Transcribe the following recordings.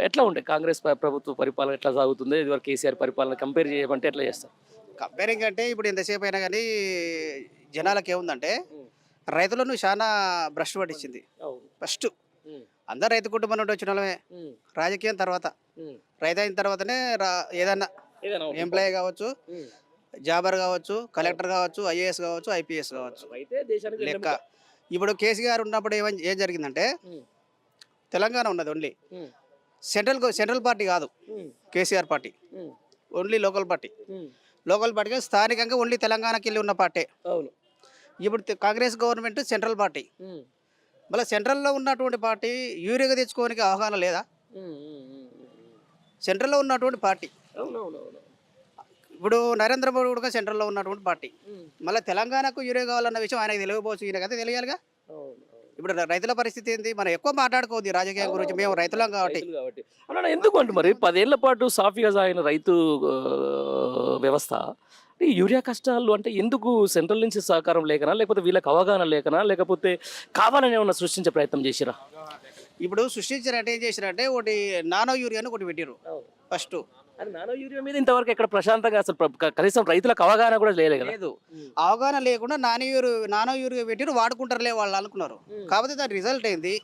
ఎట్లా ఉండే? కాంగ్రెస్ ప్ర- ప్రభుత్వ పరిపాలన ఎట్లా సాగుతుంది? ఇదివరకు కేసీఆర్ పరిపాలన కంపేర్ చేయమంటే ఎట్లా చేస్తారు? కంపేరింగ్ అంటే ఇప్పుడు ఎంతసేపు అయినా కానీ జనాలకు ఏముందంటే రైతులను చాలా భ్రష్ పట్టించింది. ఫస్ట్ అందరు రైతు కుటుంబం నుండి వచ్చిన వాళ్ళమే. రాజకీయం తర్వాత. రైతు అయిన తర్వాతనే రా- ఏదన్నా ఎంప్లాయీ కావచ్చు జాబర్ కావచ్చు కలెక్టర్ కావచ్చు ఐఏఎస్ కావచ్చు ఐపీఎస్ కావచ్చు. లెక్క. ఇప్పుడు కేసీఆర్ ఉన్నప్పుడు ఏమని ఏం జరిగిందంటే. తెలంగాణ ఉన్నది ఓన్లీ. సెంట్రల్ సెంట్రల్ పార్టీ కాదు KCR party. Only local party. Local పార్టీగా స్థానికంగా ఓన్లీ తెలంగాణకి వెళ్ళి ఉన్న పార్టీ అవును ఇప్పుడు కాంగ్రెస్ గవర్నమెంట్ సెంట్రల్ పార్టీ. మళ్ళీ సెంట్రల్లో ఉన్నటువంటి పార్టీ యూరియాగా తెచ్చుకోవడానికి అవగాహన లేదా. సెంట్రల్లో ఉన్నటువంటి పార్టీ ఇప్పుడు నరేంద్ర మోడీ కూడా సెంట్రల్లో ఉన్నటువంటి పార్టీ. మళ్ళీ తెలంగాణకు యూరియా కావాలన్న విషయం ఆయనకు తెలియకపోవచ్చు ఈయన కదా తెలియాలిగా. ఇప్పుడు రైతుల పరిస్థితి ఏంది? మనం ఎక్కువ మాట్లాడుకోవద్దు రాజకీయం గురించి. మేము రైతులం కాబట్టి. కాబట్టి. అన్న ఎందుకు అంటే మరి? పదేళ్ళ పాటు సాఫీగా సాగిన రైతు వ్యవస్థ ఈ యూరియా కష్టాలు అంటే ఎందుకు సెంట్రల్ నుంచి సహకారం లేకనా? లేకపోతే వీళ్ళకి అవగాహన లేకనా? లేకపోతే కావాలని ఏమన్నా సృష్టించే ప్రయత్నం చేసిరా? ఇప్పుడు సృష్టించారంటే ఏం చేశారంటే ఒకటి నానో యూరియాని ఒకటి పెట్టిరు ఫస్ట్. అది నానో యూరియా మీద ఇంతవరకు ఎక్కడ ప్రశాంతంగా అసలు కనీసం రైతులకు అవగాహన కూడా లేదు లేదు. అవగాహన లేకుండా నానో యూరియా నానో యూరియా పెట్టిరు వాడుకుంటారులే వాళ్ళు అనుకున్నారు. కాకపోతే దాని రిజల్ట్ ఏంది?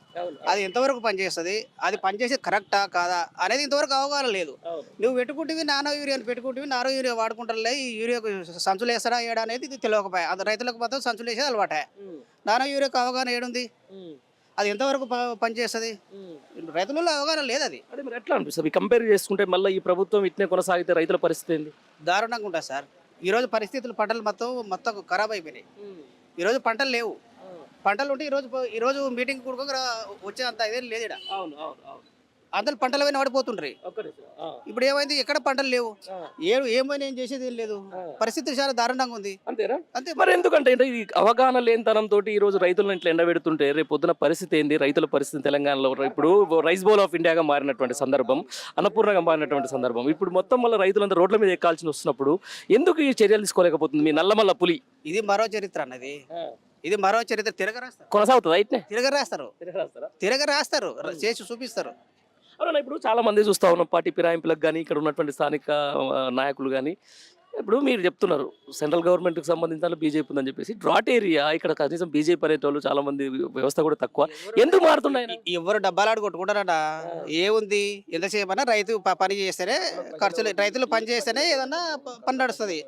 అది ఎంతవరకు పనిచేస్తుంది? అది పనిచేసేది కరెక్టా కాదా? అనేది ఇంతవరకు అవగాహన లేదు. నువ్వు పెట్టుకుంటేవి నానో యూరియాని పెట్టుకుంటేవి నానో యూరియా వాడుకుంటారులే ఈ యూరియాకు సంచులు వేస్తారా ఏడా అనేది ఇది తెలియకపోయా. అది రైతులకు మాత్రం సంచులు వేసేది అలవాటే నానో యూరియాకు అవగాహన ఏడుంది? అది ఎంతవరకు పనిచేస్తుంది? రైతులలో అవగాహన లేదు అది అదే మరి ఎట్లా అనిపిస్తుంది? కంపేర్ చేసుకుంటే మళ్ళీ ఈ ప్రభుత్వం ఇట్నే కొనసాగితే రైతుల పరిస్థితి ఏంది? దారుణంగా ఉంటుంది సార్. ఈరోజు పరిస్థితులు పంటలు మొత్తం మొత్తం ఖరాబ్ అయిపోయినాయి. ఈరోజు పంటలు లేవు. పంటలు ఉంటే ఈరోజు ఈరోజు మీటింగ్ కూడా వచ్చే అంత ఇదేం లేదు ఇక్కడ అవును అవును అవును. అందరు పంటల పైన పడిపోతుండ్రి ఇప్పుడు ఏమైంది? ఎక్కడ పంటలు లేవు. ఏ ఏమైనా ఏం చేసేది ఏం లేదు. పరిస్థితి చాలా దారుణంగా ఉంది. అంతేనా? అంతే. మరి ఎందుకంటే ఈ అవగాహన లేనితనంతో ఈ రోజు రైతులను ఇట్లా ఎండబెడుతుంటే రేపు పొద్దున పరిస్థితి ఏంది? రైతుల పరిస్థితి తెలంగాణలో ఇప్పుడు రైస్ బౌల్ ఆఫ్ ఇండియాగా మారినటువంటి సందర్భం అన్నపూర్ణగా మారినటువంటి సందర్భం. ఇప్పుడు మొత్తం మళ్ళీ రైతులంతా రోడ్ల మీద ఎక్కాల్సి వస్తున్నప్పుడు ఎందుకు ఈ చర్యలు తీసుకోలేకపోతుంది మీ నల్లమల్ల పులి? ఇది మరో చరిత్ర అన్నది ఇది. మరో చరిత్ర. తిరగరాస్తారు. కొనసాగుతుంది అయితే తిరగరాస్తారా? తిరగరాస్తారు. చేసి చూపిస్తారు. అవునా ఇప్పుడు చాలా మంది చూస్తా ఉన్నాం పార్టీ ఫిరాయింపులకు కానీ ఇక్కడ ఉన్నటువంటి స్థానిక నాయకులు కానీ ఇప్పుడు మీరు చెప్తున్నారు సెంట్రల్ గవర్నమెంట్కి సంబంధించిన బీజేపీ ఉందని చెప్పేసి. డ్రాట్ ఏరియా ఇక్కడ కనీసం బీజేపీ అనేటోళ్ళు చాలా మంది వ్యవస్థ కూడా తక్కువ. ఎందుకు మారుతున్నాయి? ఎవరు డబ్బాలాడు కొట్టుకుంటారట? ఏముంది ఎంతసేపు అయినా రైతు పని చేస్తేనే ఖర్చులు రైతులు పని చేస్తేనే ఏదన్నా పని నడుస్తుంది.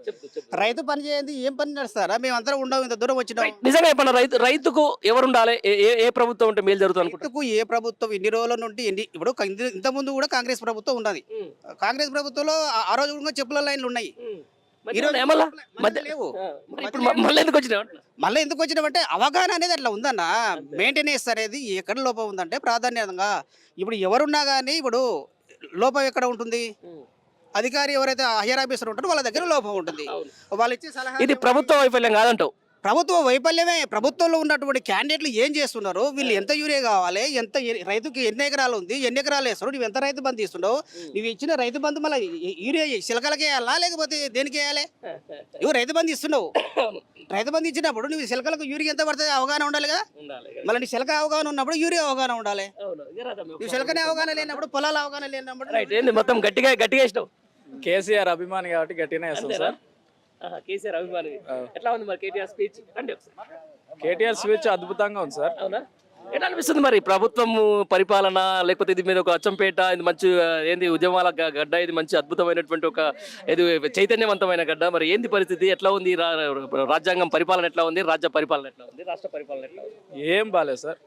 రైతు పని చేయండి ఏం పని నడుస్తారా? మేము అందరం ఉండవు ఇంత దూరం వచ్చినాం. నిజంగా చెప్పండి రైతు రైతుకు ఎవరు ఉండాలి? ఏ- ప్రభుత్వం ఉంటే మేలు జరుగుతుంది రైతుకు ఏ ప్రభుత్వం ఇన్ని రోజుల నుండి ఎన్ని ఇప్పుడు ఇంత- ఇంత ముందు కూడా కాంగ్రెస్ ప్రభుత్వం ఉన్నది. కాంగ్రెస్ ప్రభుత్వంలో ఆ- ఆ రోజు కూడా చెప్పుల లైన్లు ఉన్నాయి. ఏమల్లా మధ్య లేవు. మరి ఇప్పుడు మళ్ళీ ఎందుకు? మళ్ళీ ఎందుకు వచ్చినామంటే అవగాహన అనేది అట్లా ఉందన్న. మెయింటెనెన్స్ అనేది ఎక్కడ లోపం ఉందంటే ప్రాధాన్యతంగా ఇప్పుడు ఎవరున్నా కానీ ఇప్పుడు లోపం ఎక్కడ ఉంటుంది? అధికారి ఎవరైతే హైయర్ ఆఫీసర్ ఉంటారో వాళ్ళ దగ్గర లోపం ఉంటుంది. వాళ్ళు ఇచ్చే సలహా ఇది ప్రభుత్వ వైఫల్యం కాదంటావు. ప్రభుత్వ వైఫల్యమే. ప్రభుత్వంలో ఉన్నటువంటి క్యాండిడేట్లు ఏం చేస్తున్నారు? వీళ్ళు ఎంత యూరియా కావాలి? ఎంత రైతుకి ఎన్ని ఎకరాలు ఉంది? ఎన్ని ఎకరాలు వేస్తున్నావు నువ్వు ఎంత రైతు బంధు ఇస్తున్నావు? నువ్వు ఇచ్చిన రైతు బంధు మళ్ళీ యూరియా చిలకలకి వేయాలా? లేకపోతే దేనికి వేయాలి? నువ్వు రైతు బంధు ఇస్తున్నావు. రైతు బంధు ఇచ్చినప్పుడు నువ్వు చిలకలకు యూరియా ఎంత పడుతుంది అవగాహన ఉండాలి. కదా మళ్ళీ నీ చిలక అవగాహన ఉన్నప్పుడు యూరియా అవగాహన ఉండాలి. నువ్వు చిలకనే అవగాహన లేనప్పుడు పొలాల అవగాహన లేనప్పుడు రైట్. ఏంది మొత్తం గట్టిగా గట్టిగా ఇష్టం కేసీఆర్ అభిమాని కాబట్టి గట్టిగానే వేస్తాం సార్. కేసీఆర్ అభిమాని ఎట్లా ఉంది మరి కేటీఆర్ స్పీచ్? అంటే ఒకసారి. కేటీఆర్ స్విచ్ అద్భుతంగా ఉంది సార్. అవునా? ఎట్లా అనిపిస్తుంది మరి? ప్రభుత్వం పరిపాలన లేకపోతే ఇది మీద ఒక అచ్చంపేట ఇది మంచి ఏంది ఉద్యమాల గడ్డ ఇది మంచి అద్భుతమైనటువంటి ఒక ఇది చైతన్యవంతమైన గడ్డ. మరి ఏంది పరిస్థితి? ఎట్లా ఉంది? రా- రాజ్యాంగం పరిపాలన ఎట్లా ఉంది? రాజ్య పరిపాలన ఎట్లా ఉంది? రాష్ట్ర పరిపాలన ఎట్లా ఉంది? ఏం బాలేదు సార్.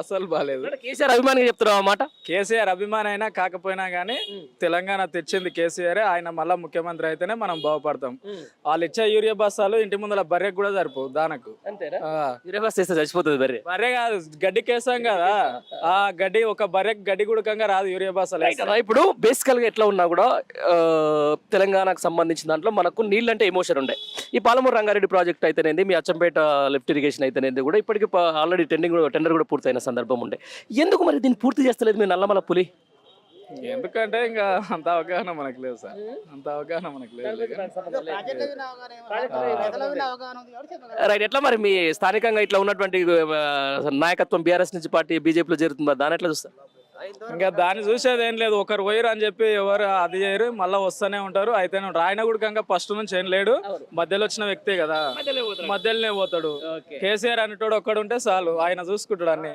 అసలు బాలేదు. కేసీఆర్ అభిమానిగా చెప్తున్నావు ఆ మాట? కేసీఆర్ అభిమాని అయినా కాకపోయినా కానీ తెలంగాణ తెచ్చింది కేసీఆర్. ఆయన మళ్ళా ముఖ్యమంత్రి అయితేనే మనం బాగుపడతాం. వాళ్ళు ఇచ్చే యూరియా బస్తాలు ఇంటి ముందర బర్రెకి కూడా సరిపోవు దానకు. అంతేనా? ఆ. యూరియా చేస్తే చచ్చిపోతుంది బర్రె. బర్రె కాదు గడ్డికి వేసాం కదా. ఆ గడ్డి ఒక బర్రెకి గడ్డి గుడకంగా రాదు యూరియా. కదా ఇప్పుడు బేసికల్గా ఎట్లా ఉన్నా కూడా తెలంగాణకు సంబంధించిన దాంట్లో మనకు నీళ్ళంటే ఎమోషన్ ఉండే. ఈ పాలమూరు రంగారెడ్డి ప్రాజెక్ట్ అయితేనేది మీ అచ్చంపేట లిఫ్ట్ ఇరిగేషన్ అయితేనేది కూడా ఇప్పటికి ఆల్రెడీ టెండింగ్ టెండర్ కూడా పూర్తయిన సందర్భం ఉండే. ఎందుకు మరి దీన్ని పూర్తి చేస్తలేదు మీ నల్లమల పులి? ఎందుకంటే ఇంకా అంత అవగాహన మనకు లేదు సార్. అంత అవగాహన మనకు లేదు. రైట్ ఎట్లా మరి మీ స్థానికంగా ఇట్లా ఉన్నటువంటి నాయకత్వం బీఆర్ఎస్ నుంచి పార్టీ బీజేపీలో చేరుతుంది? మరి దాని ఎట్లా చూస్తారు? ఇంకా దాన్ని చూసేది ఏం లేదు. ఒకరు పోయిరు అని చెప్పి ఎవరు అది చేయరు మళ్ళీ వస్తూనే ఉంటారు. అయితేనే ఉంటారు ఆయన కూడా ఇంకా ఫస్ట్ నుంచి ఏం లేడు. మధ్యలో వచ్చిన వ్యక్తే కదా. మధ్యలోనే పోతాడు. కేసీఆర్ అనేటోడు ఒక్కడు ఉంటే చాలు. ఆయన చూసుకుంటాడు అన్ని.